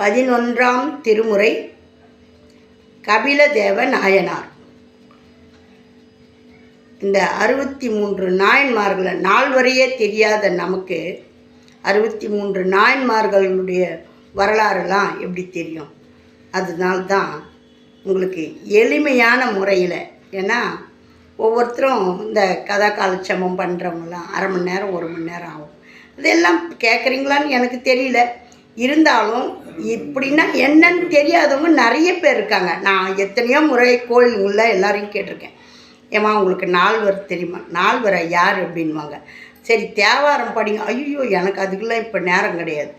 பதினொன்றாம் திருமுறை கபிலதேவ நாயனார் இந்த அறுபத்தி மூன்று நாயன்மார்களை நால்வரையே தெரியாத நமக்கு அறுபத்தி மூன்று நாயன்மார்களுடைய வரலாறுலாம் எப்படி தெரியும்? அதனால்தான் உங்களுக்கு எளிமையான முறையில் ஏன்னா ஒவ்வொருத்தரும் இந்த கதா காலட்சேபம் பண்ணுறவங்களாம் அரை மணி நேரம் ஒரு மணி நேரம் ஆகும். இதெல்லாம் கேட்குறீங்களான்னு எனக்கு தெரியல. இருந்தாலும் இப்படின்னா என்னன்னு தெரியாதவங்க நிறைய பேர் இருக்காங்க. நான் எத்தனையோ முறை கோயிலுங்களில் எல்லாரையும் கேட்டிருக்கேன். ஏம்மா உங்களுக்கு நால்வர் தெரியுமா? நால்வரை யார் அப்படின்வாங்க சரி தேவாரம் படிங்க. ஐயோ எனக்கு அதுக்கெல்லாம் இப்போ நேரம் கிடையாது.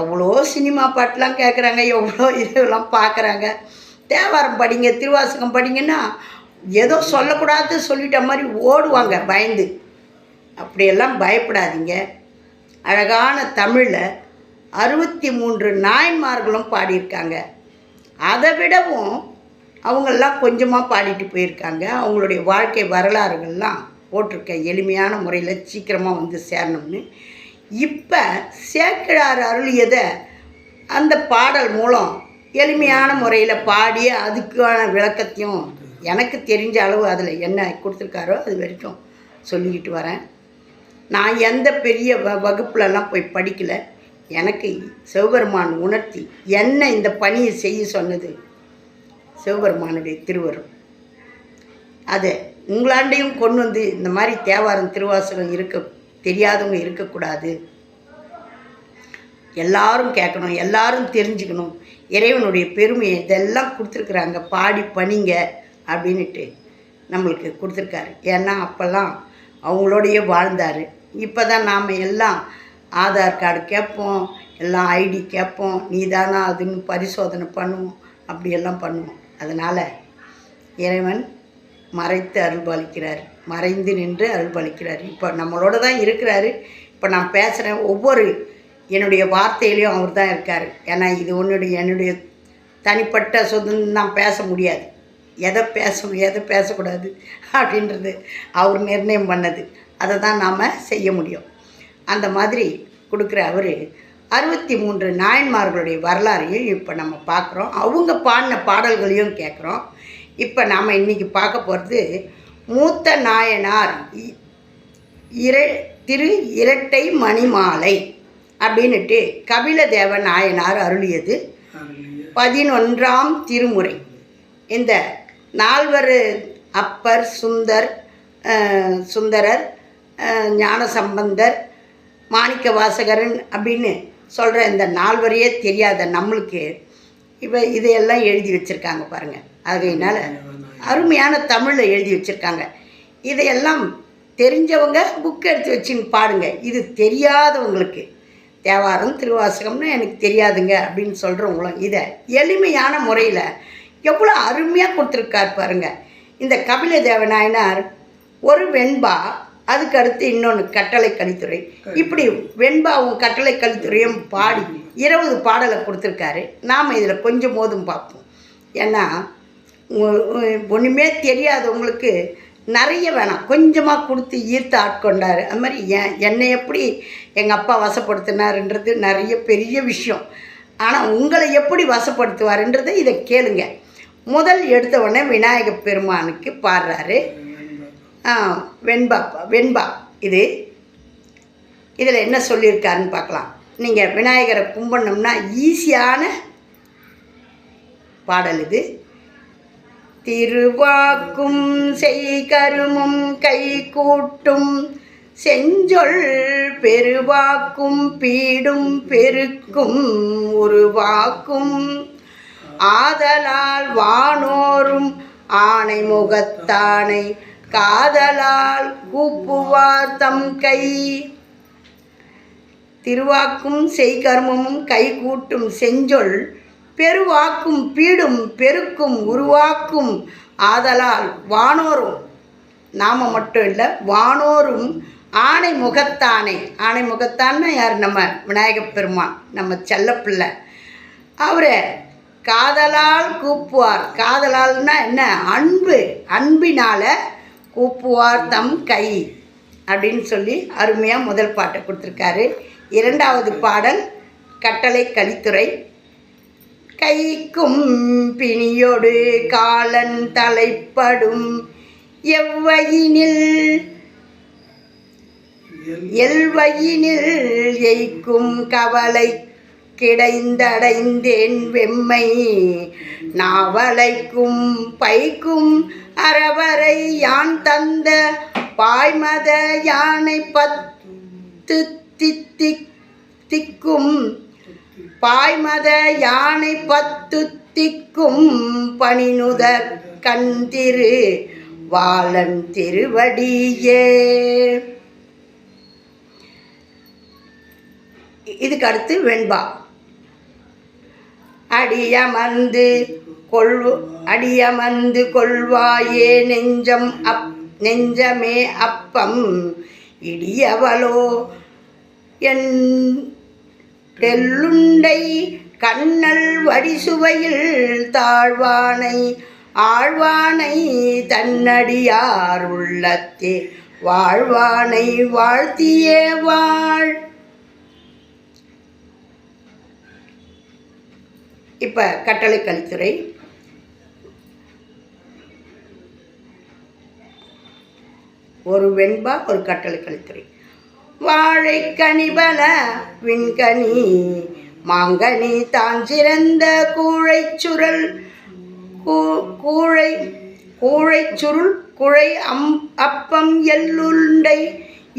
எவ்வளோ சினிமா பாட்டெலாம் கேட்குறாங்க எவ்வளோ இதெல்லாம் பார்க்குறாங்க தேவாரம் படிங்க திருவாசகம் படிங்கன்னா ஏதோ சொல்லக்கூடாது சொல்லிட்ட மாதிரி ஓடுவாங்க பயந்து. அப்படியெல்லாம் பயப்படாதீங்க. அழகான தமிழில் அறுபத்தி மூன்று நாயன்மார்களும் பாடியிருக்காங்க. அதை விடவும் அவங்கெல்லாம் கொஞ்சமாக பாடிட்டு போயிருக்காங்க. அவங்களுடைய வாழ்க்கை வரலாறுகள்லாம் போட்டிருக்கேன். எளிமையான முறையில் சீக்கிரமாக வந்து சேரணும்னு. இப்போ சேக்கிழார் அருளியதை அந்த பாடல் மூலம் எளிமையான முறையில் பாடி அதுக்கான விளக்கத்தையும் எனக்கு தெரிஞ்ச அளவு அதில் என்ன கொடுத்துருக்காரோ அது வரைக்கும் சொல்லிக்கிட்டு வரேன். நான் எந்த பெரிய வ வகுப்புலலாம் போய் படிக்கலை. எனக்கு சிவபெருமான் உணர்த்தி என்ன இந்த பணியை செய்ய சொன்னது? சிவபெருமானுடைய திருவரும் அதை உங்களாண்டையும் கொண்டு வந்து இந்த மாதிரி தேவாரம் திருவாசகம் இருக்க தெரியாதவங்க இருக்கக்கூடாது. எல்லாரும் கேட்கணும் எல்லாரும் தெரிஞ்சுக்கணும். இறைவனுடைய பெருமையை இதெல்லாம் கொடுத்துருக்குறாங்க பாடி பணிங்க அப்படின்ட்டு நம்மளுக்கு கொடுத்துருக்காரு. ஏன்னா அப்போல்லாம் அவங்களோடையே வாழ்ந்தார். இப்போ தான் நாம் எல்லாம் ஆதார் கார்டு கேட்போம் எல்லாம் ஐடி கேட்போம் நீ தானா அதுன்னு பரிசோதனை பண்ணுவோம் அப்படியெல்லாம் பண்ணுவோம். அதனால் இறைவன் மறைத்து அருள்பாலிக்கிறார். மறைந்து நின்று அருள்பாலிக்கிறார். இப்போ நம்மளோட தான் இருக்கிறாரு. இப்போ நான் பேசுகிறேன் ஒவ்வொரு என்னுடைய வார்த்தையிலையும் அவர் தான் இருக்கார். ஏன்னா இது உன்னுடைய என்னுடைய தனிப்பட்ட சுதந்திரம் நான் பேச முடியாது. எதை பேசணும் எதை பேசக்கூடாது அப்படின்றது அவர் நிர்ணயம் பண்ணது. அதை தான் நாம் செய்ய முடியும். அந்த மாதிரி கொடுக்குற அவர் அறுபத்தி மூன்று நாயன்மார்களுடைய வரலாறையும் இப்போ நம்ம பார்க்குறோம். அவங்க பாடின பாடல்களையும் கேட்குறோம். இப்போ நாம் இன்றைக்கி பார்க்க போகிறது மூத்த நாயனார் இர திரு இரட்டை மணிமாலை அப்படின்னுட்டு கபிலதேவ நாயனார் அருளியது பதினொன்றாம் திருமுறை. இந்த நால்வர் அப்பர் சுந்தர் சுந்தரர் ஞானசம்பந்தர் மாணிக்க வாசகரன் அப்படின்னு சொல்கிற இந்த நால்வரையே தெரியாத நம்மளுக்கு இப்போ இதையெல்லாம் எழுதி வச்சுருக்காங்க பாருங்கள் ஆகையினால அருமையான தமிழில் எழுதி வச்சுருக்காங்க. இதையெல்லாம் தெரிஞ்சவங்க புக் எடுத்து வச்சுன்னு பாடுங்க இது தெரியாதவங்களுக்கு தேவாரம் திருவாசகம்னு எனக்கு தெரியாதுங்க அப்படின்னு சொல்கிறவங்களும் இதை எளிமையான முறையில் எவ்வளோ அருமையாக கொடுத்துருக்கார் பாருங்க. இந்த கபில தேவநாயனார் ஒரு வெண்பா அதுக்கு அடுத்து இன்னொன்று கட்டளை கலித்துறை இப்படி வெண்பாவும் கட்டளை கலித்துறையும் பாடி இருபது பாடலை கொடுத்துருக்காரு. நாம் இதில் கொஞ்சம் போதும் பார்ப்போம். ஏன்னா ஒ- ஒ- ஒண்ணுமே தெரியாதவங்களுக்கு நிறைய வேணாம். கொஞ்சமாக கொடுத்து ஈர்த்து ஆட்கொண்டார். அது மாதிரி என் என்னை எப்படி எங்கள் அப்பா வசப்படுத்தினாருன்றது நிறைய பெரிய விஷயம். ஆனால் உங்களை எப்படி வசப்படுத்துவாருன்றதை இதை கேளுங்க. முதல் எடுத்த உடனே விநாயக பெருமானுக்கு பாடுறாரு. வெண்பா வெண்பா. இது. இதில் என்ன சொல்லியிருக்காருன்னு பார்க்கலாம். நீங்கள் விநாயகரை கும்பிடணும்னா ஈஸியான பாடல் இது. திருவாக்கும் செய்கருமும் கை கூட்டும் செஞ்சொல் பெருவாக்கும் பீடும் பெருக்கும் உருவாக்கும். ஆதலால் வானோரும் ஆணை முகத்தானை காதலால் கூப்புவார் தம் கை. திருவாக்கும் செய்கர்மமும் கைகூட்டும் செஞ்சொல் பெருவாக்கும் பீடும் பெருக்கும் உருவாக்கும் ஆதலால் வானோரும். நாம மட்டும் இல்லை வானோரும் ஆணை முகத்தானே. ஆணை முகத்தான்னா யார்? நம்ம விநாயகப் பெருமான் நம்ம செல்லப்பிள்ளை. அவரை காதலால் கூப்புவார். காதலால்னா என்ன? அன்பு. அன்பினால் கூப்புவார் தம் கை அப்படின்னு சொல்லி அருமையாக முதல் பாட்டை கொடுத்துருக்காரு. இரண்டாவது பாடல் கட்டளை கலித்துறை. கைக்கும் பிணியோடு காலன் தலைப்படும் எவ்வையினில் எல்வையினில் எய்க்கும் கவலை கிடைந்தடைந்தேன் வெம்மை. நாவலைக்கும் பைக்கும் அறவரை யான் தந்த பாய்மத யானை பத்து தித்திக் திக்கும் பாய்மத யானை பத்து திக்கும் பணினுதற் கண்திரு வாழன் திருவடியே. இதுக்கு அடுத்து வெண்பா. அடியமர்ந்து கொள்வு அடியமர்ந்து கொள்வாயே நெஞ்சம் அப் நெஞ்சமே அப்பம். இடியவளோ என் தெல்லுண்டை கண்ணல் வடிசுவையில் தாழ்வானை ஆழ்வானை தன்னடியார் உள்ளத்தே. வாழ்வானை வாழ்த்தியே வாழ் இப்போ கட்டளை கல்துறை ஒரு வெண்பா ஒரு கட்டளை கழித்துறை வாழை கனிபல விண்கனி மாங்கனி தான் சிறந்த கூழை சுருள் கூ- கூழை சுருள் குழை அம் அப்பம் எள்ளுண்டை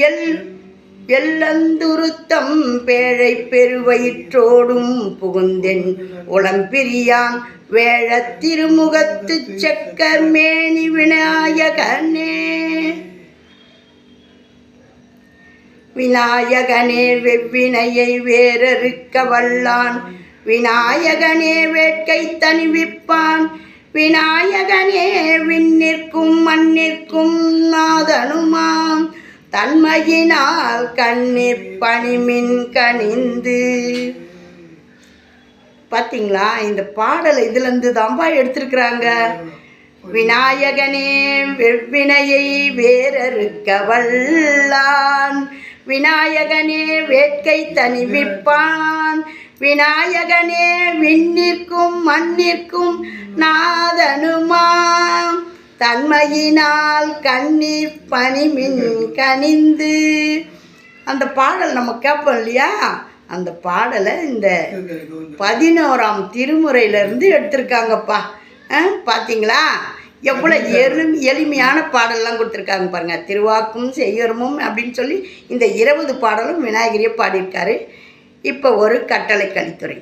எல் எல்லந்துருத்தம் பேழை பெருவயிற்றோடும் புகுந்தென் உளம்பிரியான் வேழ திருமுகத்து செக்க மேனி விநாயகனே. விநாயகனே வெவ்வினையை வேறறுக்க வல்லான். விநாயகனே வேட்கை தணிவிப்பான். விநாயகனே விண்ணிற்கும் மண்ணிற்கும் நாதனுமாம் தன்மையினால் கண்ணீர் பணிமின் கனிந்து. பார்த்தீங்களா இந்த பாடலை இதுலேருந்து தான்பா எடுத்திருக்கிறாங்க. விநாயகனே வெவ்வினையை வேறறுக்க வல்லான் விநாயகனே வேட்கை தணிவிப்பான். விநாயகனே விண்ணிற்கும் மண்ணிற்கும் நாதனுமா தன்மையினால் கண்ணீர் பனிமின் கனிந்து. அந்த பாடல் நம்ம கேட்போம் இல்லையா? அந்த பாடலை இந்த பதினோராம் திருமுறையிலேருந்து எடுத்திருக்காங்கப்பா. ஆ, பார்த்தீங்களா எவ்வளோ எளிம எளிமையான பாடல்லாம் கொடுத்துருக்காங்க பாருங்கள் திருவாக்கும் செய்யறமும் அப்படின்னு சொல்லி இந்த இருபது பாடலும் விநாயகரியே பாடியிருக்காரு. இப்போ ஒரு கட்டளை கலித்துறை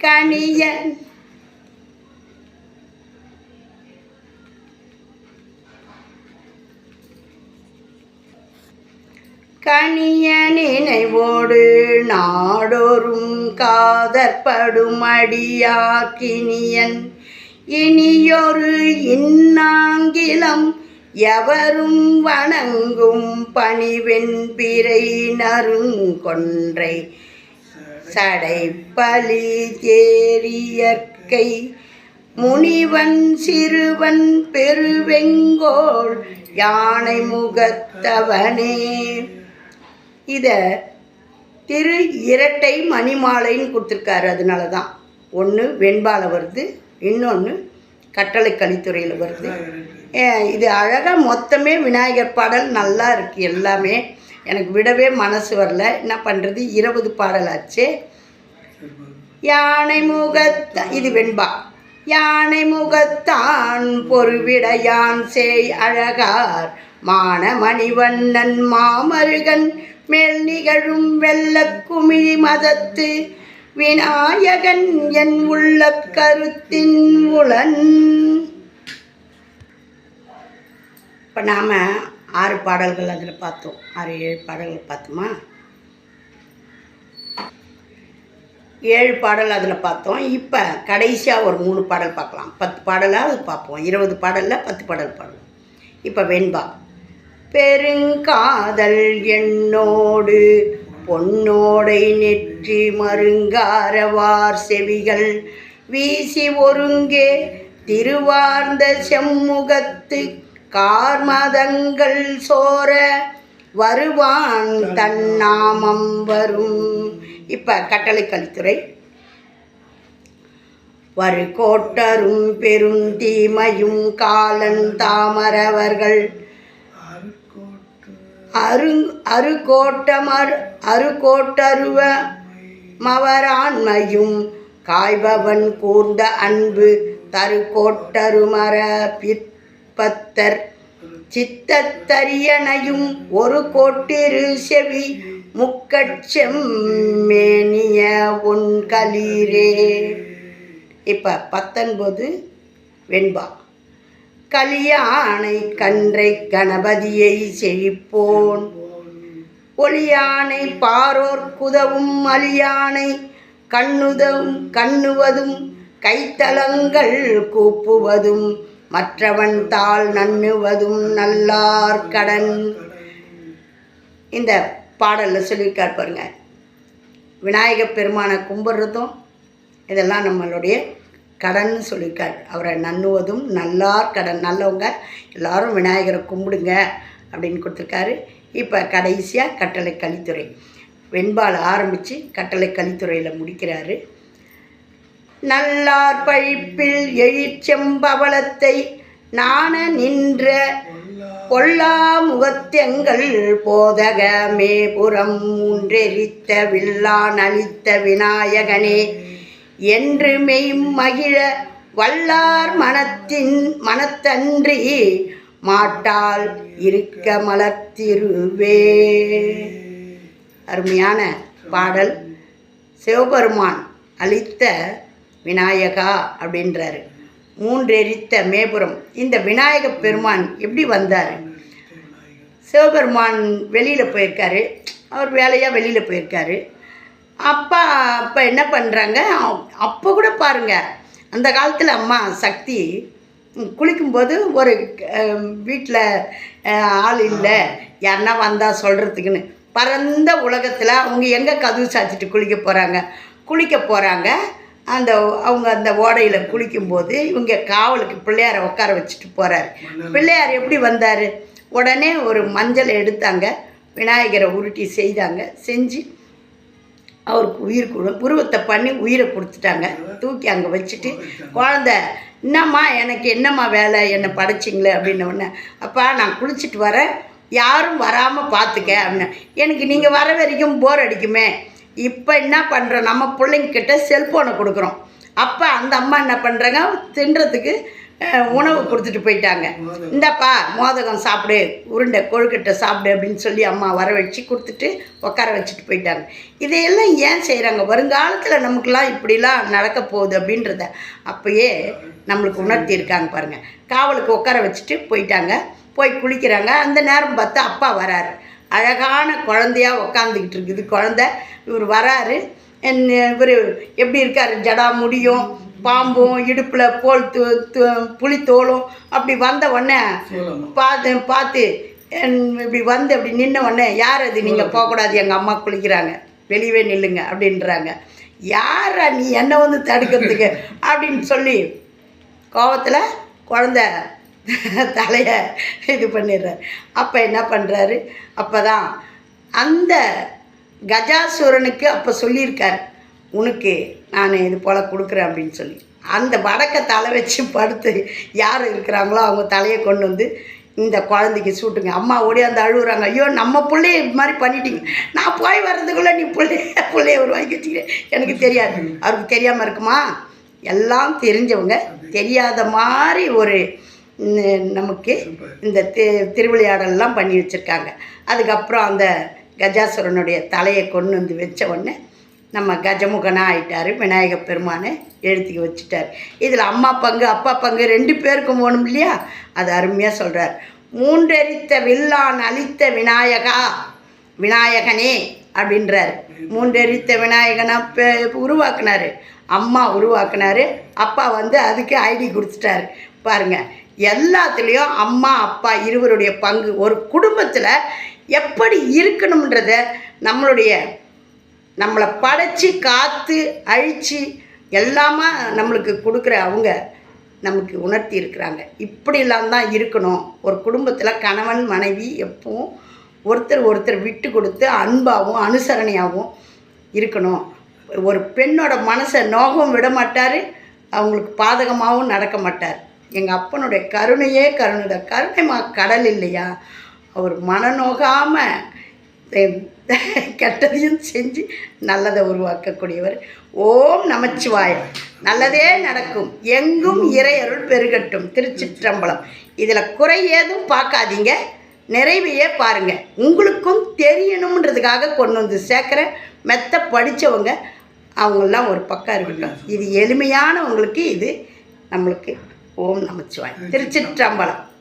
கணியன் கனிய நினைவோடு நாடோறும் காதற்படும் அடியாக்கினியன் இனியொரு இன்னாங்கிலம் எவரும் வணங்கும் பணிவெண்பிரை நறுங்கொன்றை சடைப்பலி தேரியற்கை முனிவன் சிறுவன் பெருவெங்கோள் யானை முகத்தவனே. இதை திரு இரட்டை மணிமாலைன்னு கொடுத்துருக்காரு. அதனால தான் ஒன்று வெண்பால வருது இன்னொன்று கட்டளை கலித்துறையில் வருது இது அழகாக மொத்தமே விநாயகர் பாடல் நல்லா இருக்குது எல்லாமே. எனக்கு விடவே மனசு வரல. என்ன பண்ணுறது இருபது பாடலாச்சு யானை முகத்த இது வெண்பா. யானை முகத்தான் பொறுவிடையான் சேய் அழகார். மான மணிவண்ணன் மாமருகன் மேல் நிகழும் வெள்ளக்குமிழி மதத்து விநாயகன் என் உள்ள கருத்தின் உளன். இப்போ நாம் ஆறு பாடல்கள் அதில் பார்த்தோம். ஆறு ஏழு பாடல்கள் பார்த்தோமா? ஏழு பாடல் அதில் பார்த்தோம். இப்போ கடைசியாக ஒரு மூணு பாடல் பார்க்கலாம். பத்து பாடலாவது பார்ப்போம். இருபது பாடலில் பத்து பாடல் பாடுவோம். இப்போ வெண்பா. பெருங்காதல் என்னோடு பொன்னோடை நெற்றி மருங்காரவார் செவிகள் வீசி ஒருங்கே திருவார்ந்த செம்முகத்து கார்மதங்கள் சோர வருவான் தன்னாமம் வரும். இப்போ கட்டளை கலித்துறை வரு கோட்டரும் பெருந்தீமையும் காலன் தாமரவர்கள் அரு அருகோட்டமர் அருகோட்டருவ மவராண்மையும் காய்பவன் கூர்ந்த அன்பு தருகோட்டருமர பிற்பத்தர். சித்தத்தரியனையும் ஒரு கோட்டிரு செவி முக்கட்செம்மேனிய உன் களீரே இப்போ பத்தொன்பது வெண்பா. கலியானை கன்றை கணபதியை செழிப்போன். ஒளியானை பாரோர் குதவும் அலியானை கண்ணுதவும் கண்ணுவதும் கைத்தலங்கள் கூப்புவதும் மற்றவன் தாள் நண்ணுவதும் நல்லார் கடன். இந்த பாடலில் சொல்லியிருக்கார் பாருங்க. விநாயகப் பெருமானை கும்பிட்றதும் இதெல்லாம் நம்மளுடைய கடன் சொல்லியிருக்கார் அவரை நண்ணுவதும் நல்லார் கடன். நல்லவங்க எல்லாரும் விநாயகரை கும்பிடுங்க அப்படின்னு கொடுத்துருக்காரு. இப்போ கடைசியாக கட்டளை கலித்துறை வெண்பால் ஆரம்பித்து கட்டளை கலித்துறையில் முடிக்கிறாரு. நல்லார் பழிப்பில் எழிச்செம்பவளத்தை நாண நின்ற பொல்லா முகத்தெங்கள் போதக மேபுரம் மூன்றெரித்த வில்லான் அளித்த விநாயகனே என்று மெய் மகிழ வல்லார் மனத்தின் மனத்தன்றி மாட்டால் இருக்க மலர்த்திருவே. அருமையான பாடல். சிவபெருமான் அளித்த விநாயகா அப்படின்றாரு. மூன்றெரித்த மேபுரம். இந்த விநாயக பெருமான் எப்படி வந்தார்? சிவபெருமான் வெளியில் போயிருக்காரு. அவர் வேலையாக வெளியில் போயிருக்காரு. அப்பா அப்போ என்ன பண்ணுறாங்க அப்போ கூட பாருங்க அந்த காலத்தில் அம்மா சக்தி குளிக்கும்போது ஒரு வீட்டில் ஆள் இல்லை. யாருன்னா வந்தால் சொல்கிறதுக்குன்னு பரந்த உலகத்தில் அவங்க எங்கே கதவு சாத்திட்டு குளிக்க போகிறாங்க குளிக்க போகிறாங்க அந்த அவங்க அந்த ஓடையில் குளிக்கும்போது இவங்க காவலுக்கு பிள்ளையாரை உட்கார வச்சுட்டு போகிறாரு பிள்ளையார் எப்படி வந்தார்? உடனே ஒரு மஞ்சளை எடுத்தாங்க. விநாயகரை உருட்டி செய்தாங்க. செஞ்சு அவருக்கு உயிர் கொடு புருவத்தை பண்ணி உயிரை கொடுத்துட்டாங்க. தூக்கி அங்கே வச்சுட்டு குழந்த என்னம்மா எனக்கு என்னம்மா வேலை? என்னை படைச்சிங்களே? அப்படின்னோடனே அப்பா நான் குளிச்சுட்டு வரேன். யாரும் வராமல் பார்த்துக்க அப்படின்னு எனக்கு நீங்கள் வர வரைக்கும் போர் அடிக்குமே. இப்போ என்ன பண்ணுறோம் நம்ம பிள்ளைங்கக்கிட்ட செல்ஃபோனை கொடுக்குறோம். அப்போ அந்த அம்மா என்ன பண்ணுறாங்க தின்றதுக்கு உணவு கொடுத்துட்டு போயிட்டாங்க. இந்தாப்பா மோதகம் சாப்பிடு உருண்டை கொழுக்கட்டை சாப்பிடு அப்படின்னு சொல்லி அம்மா வர வச்சு கொடுத்துட்டு உட்கார வச்சுட்டு போயிட்டாங்க. இதையெல்லாம் ஏன் செய்கிறாங்க வருங்காலத்தில் நமக்கெல்லாம் இப்படிலாம் நடக்க போகுது அப்படின்றத அப்பயே நம்மளுக்கு உணர்த்தியிருக்காங்க பாருங்கள் காவலுக்கு உட்கார வச்சுட்டு போயிட்டாங்க. போய் குளிக்கிறாங்க. அந்த நேரம் பார்த்தா அப்பா வராரு. அழகான குழந்தையா உக்காந்துக்கிட்டு இருக்குது. குழந்தை இவர் வராரு. இவர் எப்படி இருக்கார்? ஜடா முடியும். பாம்பும் இடுப்பில் போல் து து- புலித்தோலும் அப்படி வந்த உடனே பார்த்து பார்த்து என் இப்படி வந்து அப்படி நின்ன உடனே யார் அது? நீங்கள் போகக்கூடாது. எங்கள் அம்மா குளிக்கிறாங்க. வெளியவே நில்லுங்க அப்படின்றாங்க. யாரா நீ? என்ன வந்து தடுக்கிறதுக்கு? அப்படின்னு சொல்லி கோவத்தில் குழந்த தலையை இது பண்ணிடுறாரு அப்போ என்ன பண்ணுறாரு அப்போ தான் அந்த கஜாசுரனுக்கு அப்போ சொல்லியிருக்காரு. உனக்கு நான் இது போல் கொடுக்குறேன் அப்படின்னு சொல்லி. அந்த வடக்கை தலை வச்சு படுத்து யார் இருக்கிறாங்களோ அவங்க தலையை கொண்டு வந்து இந்த குழந்தைக்கு சூட்டுங்க. அம்மா ஓடியாந்து அழுகுறாங்க. ஐயோ நம்ம பிள்ளைய இது மாதிரி பண்ணிட்டீங்க. நான் போய் வர்றதுக்குள்ளே நீ பிள்ளைய பிள்ளைய உருவாக்கி வச்சுக்கிறேன் எனக்கு தெரியாது. அவருக்கு தெரியாமல் இருக்குமா? எல்லாம் தெரிஞ்சவங்க தெரியாத மாதிரி ஒரு நமக்கு இந்த தி திருவிளையாடல்லாம் பண்ணி வச்சுருக்காங்க. அதுக்கப்புறம் அந்த கஜாசுரனுடைய தலையை கொண்டு வந்து வச்ச உடனே நம்ம கஜமுகனாக ஆயிட்டார் விநாயக பெருமானை எழுத்துக்கு வச்சுட்டார். இதில் அம்மா பங்கு அப்பா பங்கு ரெண்டு பேருக்கும் போகணும் இல்லையா? அது அருமையாக சொல்கிறார் மூன்றெரித்த வில்லான் அளித்த விநாயகா விநாயகனே அப்படின்றாரு. மூன்றெரித்த விநாயகனா பெ- உருவாக்குனாரு. அம்மா உருவாக்குனாரு. அப்பா வந்து அதுக்கு ஐடி கொடுத்துட்டாரு. பாருங்க எல்லாத்துலேயும் அம்மா அப்பா இருவருடைய பங்கு ஒரு குடும்பத்தில் எப்படி இருக்கணுன்றத நம்மளுடைய நம்மளை படைச்சி காத்து அழித்து எல்லாமே நம்மளுக்கு கொடுக்குற அவங்க நமக்கு உணர்த்தி இருக்கிறாங்க. இப்படிலாம் தான் இருக்கணும். ஒரு குடும்பத்தில் கணவன் மனைவி எப்பவும் ஒருத்தர் ஒருத்தர் விட்டு கொடுத்து அன்பாகவும் அனுசரணையாகவும் இருக்கணும். ஒரு பெண்ணோட மனசை நோகம் விட மாட்டார். அவங்களுக்கு பாதகமாகவும் நடக்க மாட்டார். எங்கள் அப்பனுடைய கருணையே கருணை கருணை மா கடல் இல்லையா? அவர் மனநோகாமல் கெட்டதையும் செஞ்சு நல்லதை உருவாக்கக்கூடியவர். ஓம் நமச்சிவாயம். நல்லதே நடக்கும். எங்கும் இறையருள் பெருகட்டும். திருச்சிற்றம்பலம். இதில் குறை ஏதும் பார்க்காதீங்க. நிறைவையே பாருங்கள் உங்களுக்கும் தெரியணுன்றதுக்காக கொண்டு வந்து சேர்க்குற மெத்த படித்தவங்க அவங்களாம் ஒரு பக்கம் இருக்கட்டும். இது எளிமையானவங்களுக்கு இது நம்மளுக்கு ஓம் நமச்சிவாய் திருச்சிற்றம்பலம்.